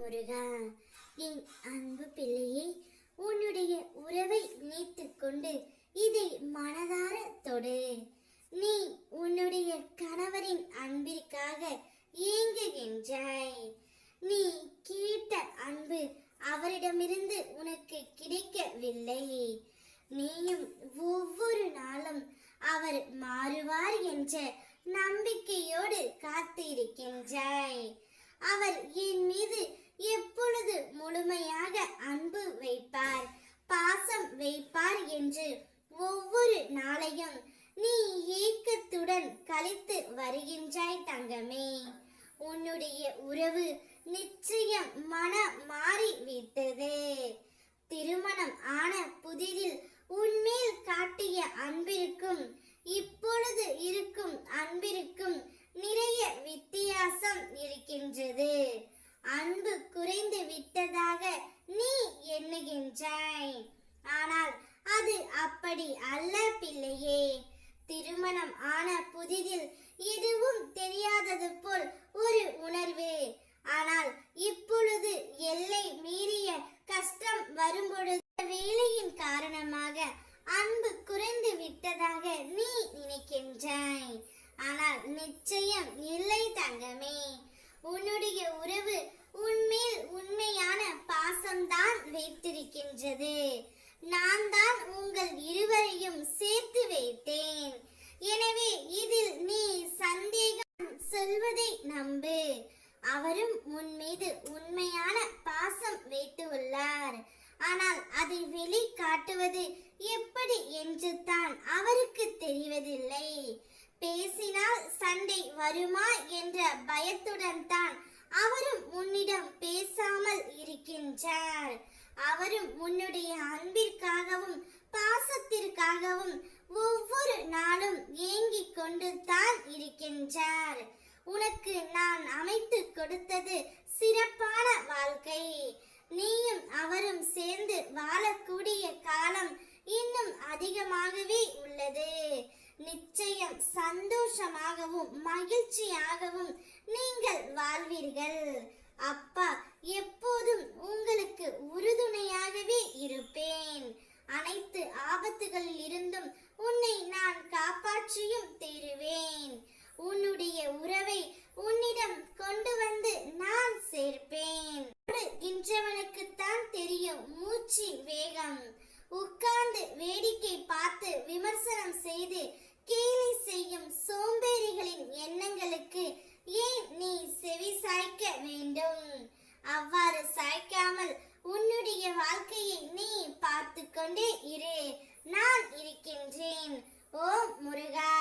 முருகா என் அன்பு பிள்ளையே உன்னுடைய உறவை நீத்துக் கொண்டு இதை மனதார தொடு. நீ உன்னுடைய கணவரின் அன்பிற்காக ஏங்குகின்றாய். நீ கேட்ட அன்பு அவரிடமிருந்து உனக்கு கிடைக்கவில்லை. நீயும் ஒவ்வொரு நாளும் அவர் மாறுவார் என்ற நம்பிக்கையோடு காத்திருக்கின்றாய். அவர் என் மீது எப்பொழுது முழுமையாக அன்பு வைப்பார் பாசம் வைப்பார் என்று ஒவ்வொரு நாளையும் நீ ஏக்கத்துடன் கழித்து வருகின்றாய் தங்கமே. உன்னுடைய உறவு நிச்சயம் மன மாறி விட்டது திருமணம் ஆன புதிதில் உன்மேல் காட்டிய அன்பிற்கும் இப்பொழுது இருக்கும் அன்பிற்கும் நிறைய வித்தியாசம் இருக்கின்றது. அன்பு குறைந்து விட்டதாக நீ எண்ணுகின்றாய். ஆனால் அப்படி அல்ல பிள்ளையே திருமணம் ஆன புதிதில் எதுவும் தெரியாதது போல் ஒரு உணர்வு. ஆனால் இப்பொழுது எல்லை மீறிய கஷ்டம் வரும்பொழுது வேலையின் காரணமாக அன்பு குறைந்து விட்டதாக நீ நினைக்கின்றாய். ஆனால் நிச்சயம் இல்லை தங்கமே. உன்னுடைய உறவு சொல்வதை நம்பு. அவரும் உன் மீது உண்மையான பாசம் வைத்துள்ளார். ஆனால் அதை வெளி காட்டுவது எப்படி என்று தான் அவருக்கு தெரிவதில்லை. பேசினால் சண்டை வருமா என்ற பயத்துடன் தான் அவரும் உன்னிடம் பேசாமல் இருக்கின்றார். அவரும் உன்னுடைய அன்பிற்காகவும் பாசத்திற்காகவும் ஒவ்வொரு நாளும் ஏங்கிக் கொண்டு தான் இருக்கின்றார். உனக்கு நான் அமைத்து கொடுத்தது சிறப்பான வாழ்க்கை. நீயும் அவரும் சேர்ந்து வாழக்கூடிய காலம் இன்னும் அதிகமாகவே உள்ளது. நிச்சயம் சந்தோஷமாகவும் மகிழ்ச்சியாகவும் நீங்கள் வாழ்வீர்கள். அப்பா எப்போதும் உங்களுக்கு உறுதுணையாகவே இருப்பேன். அனைத்து ஆபத்துகளில் மூச்சு வேகம். உட்கார்ந்து வேடிக்கை பார்த்து விமர்சனம் செய்து கேலி செய்யும் சோம்பேறிகளின் எண்ணங்களுக்கு ஏன் நீ செவி சாய்க்க வேண்டும்? அவ்வாறு சாய்க்காமல் உன்னுடைய வாழ்க்கையை நீ பார்த்து கொண்டே இரு. நான் இருக்கின்றேன். ஓம் முருகா!